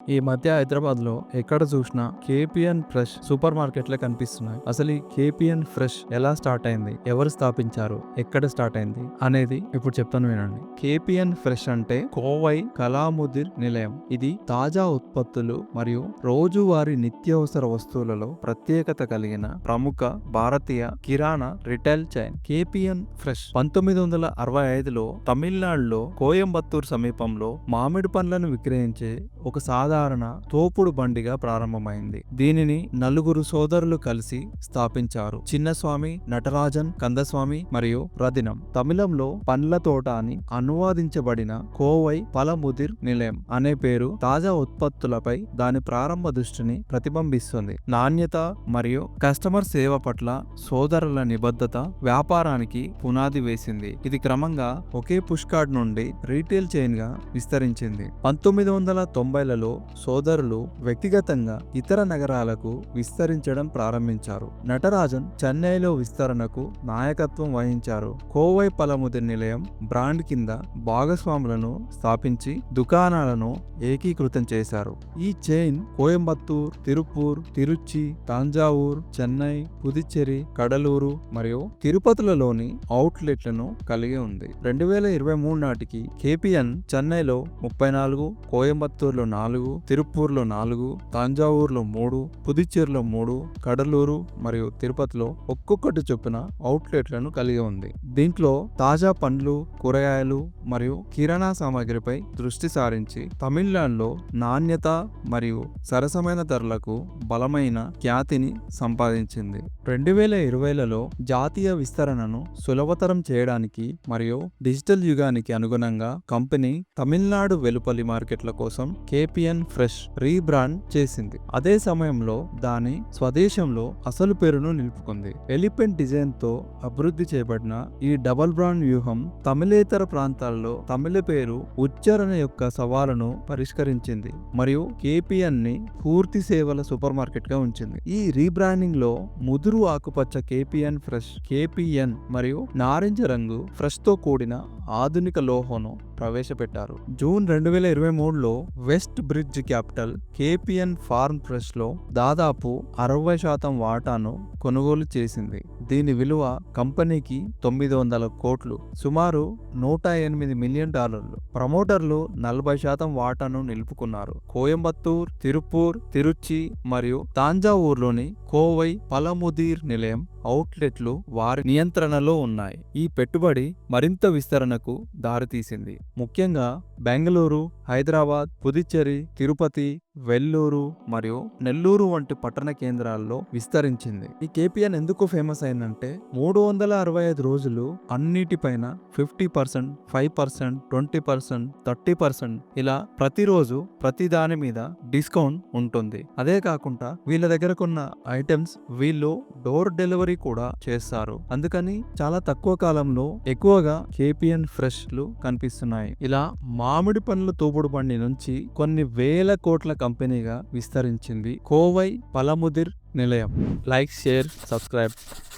ఈ మధ్య హైదరాబాద్లో ఎక్కడ చూసినా కేపిఎన్ ఫ్రెష్ సూపర్ మార్కెట్లే కనిపిస్తున్నాయి. అసలు ఈ కేపిఎన్ ఫ్రెష్ ఎలా స్టార్ట్ అయింది? ఎవరు స్థాపించారు? ఎక్కడ స్టార్ట్ అయింది? అనేది ఇప్పుడు చెప్తాను వినండి. కేపిఎన్ ఫ్రెష్ అంటే కోవై కలాముదిర్ నిలయం. ఇది తాజా ఉత్పత్తులు మరియు రోజువారీ నిత్యావసర వస్తువులలో ప్రత్యేకత కలిగిన ప్రముఖ భారతీయ కిరాణా రిటైల్ చైన్. కేపిఎన్ ఫ్రెష్ పంతొమ్మిది వందల అరవై ఐదులో తమిళనాడులో కోయంబత్తూర్ సమీపంలో మామిడి పండ్లను విక్రయించే ఒక సాధారణ తోపుడు బండిగా ప్రారంభమైంది. దీనిని నలుగురు సోదరులు కలిసి స్థాపించారు. చిన్నస్వామి నటరాజన్ కందస్వామి మరియు రదినం తమిళంలో పండ్ల తోట అని అనువాదించబడిన కోవై పలముదిర్ నిలయం అనే పేరు తాజా ఉత్పత్తులపై దాని ప్రారంభ దృష్టిని ప్రతిబింబిస్తుంది. నాణ్యత మరియు కస్టమర్ సేవ పట్ల సోదరుల నిబద్ధత వ్యాపారానికి పునాది వేసింది. ఇది క్రమంగా ఒకే పుష్కార్డ్ నుండి రీటైల్ చైన్గా విస్తరించింది. పంతొమ్మిది వందల తొంభైలలో సోదరులు వ్యక్తిగతంగా ఇతర నగరాలకు విస్తరించడం ప్రారంభించారు. నటరాజన్ చెన్నైలో విస్తరణకు నాయకత్వం వహించారు. కోవై పలముది నిలయం బ్రాండ్ కింద భాగస్వాములను స్థాపించి దుకాణాలను ఏకీకృతం చేశారు. ఈ చైన్ కోయంబత్తూర్ తిరుపూర్ తిరుచి తాంజావూర్ చెన్నై పుదుచ్చేరి కడలూరు మరియు తిరుపతులలోని అవుట్లెట్లను కలిగి ఉంది. రెండు వేల ఇరవై మూడు నాటికి కేపిఎన్ చెన్నైలో ముప్పై నాలుగు కోయంబత్తూర్లో నాలుగు తిరుపూర్లో నాలుగు తాంజావూర్లో మూడు పుదుచ్చేరిలో మూడు కడలూరు మరియు తిరుపతిలో ఒక్కొక్కటి చొప్పున అవుట్లెట్లను కలిగి ఉంది. దీంట్లో తాజా పండ్లు కూరగాయలు మరియు కిరాణా సామాగ్రిపై దృష్టి సారించి తమిళనాడులో నాణ్యత మరియు సరసమైన ధరలకు బలమైన ఖ్యాతిని సంపాదించింది. రెండు వేల ఇరవైలలో జాతీయ విస్తరణను సులభతరం చేయడానికి మరియు డిజిటల్ యుగానికి అనుగుణంగా కంపెనీ తమిళనాడు వెలుపలి మార్కెట్ల కోసం కేపిఎన్ ఫ్రెష్ రీబ్రాండ్ చేసింది. అదే సమయంలో దాని స్వదేశంలో అసలు పేరును నిలుపుకుంది. ఎలిఫెంట్ డిజైన్తో అభివృద్ధి చేయబడిన ఈ డబల్ బ్రాండ్ వ్యూహం తమిళేతర ప్రాంతాల్లో తమిళ పేరు ఉచ్చారణ యొక్క సవాలును పరిష్కరించింది మరియు కేపిఎన్ని పూర్తి సేవల సూపర్ మార్కెట్గా ఉంచింది. ఈ రీబ్రాండింగ్లో ముదురు ఆకుపచ్చ కేపిఎన్ ఫ్రెష్ కేపిఎన్ మరియు నారింజ రంగు ఫ్రెష్తో కూడిన ఆధునిక లోహోను ప్రవేశపెట్టారు. జూన్ రెండు వేల ఇరవై మూడులో West Bridge Capital KPN farm ప్రెస్లో లో దాదాపు అరవై శాతం వాటాను కొనుగోలు చేసింది. దీని విలువ కంపెనీకి తొమ్మిది వందల కోట్లు. సుమారు నూట ఎనిమిది మిలియన్ డాలర్లు. ప్రమోటర్లు నలభై శాతం వాటాను నిలుపుకున్నారు. కోయంబత్తూర్ తిరుపూర్ తిరుచి మరియు తాంజావూర్లోని కోవై పలముదీర్ నిలయం అవుట్లెట్లు వారి నియంత్రణలో ఉన్నాయి. ఈ పెట్టుబడి మరింత విస్తరణకు దారితీసింది. ముఖ్యంగా బెంగళూరు హైదరాబాద్ పుదుచ్చేరి తిరుపతి వెల్లూరు మరియు నెల్లూరు వంటి పట్టణ కేంద్రాల్లో విస్తరించింది. ఈ కేపిఎన్ ఎందుకు ఫేమస్ అయిందంటే మూడు వందల అరవై ఐదు రోజులు అన్నిటిపైన fifty percent five percent twenty percent thirty percent ఇలా ప్రతిరోజు ప్రతి దాని మీద డిస్కౌంట్ ఉంటుంది. అదే కాకుండా వీళ్ళ దగ్గరకున్న ఐటమ్స్ వీళ్ళు డోర్ డెలివరీ కూడా చేస్తారు. అందుకని చాలా తక్కువ కాలంలో ఎక్కువగా కేపిఎన్ ఫ్రెష్లు కనిపిస్తున్నాయి. ఇలా మామిడి పండ్ల తోపుడు బండి నుంచి కొన్ని వేల కోట్ల కంపెనీగా విస్తరించింది Kovai Pazhamudir Nilayam. Like share subscribe.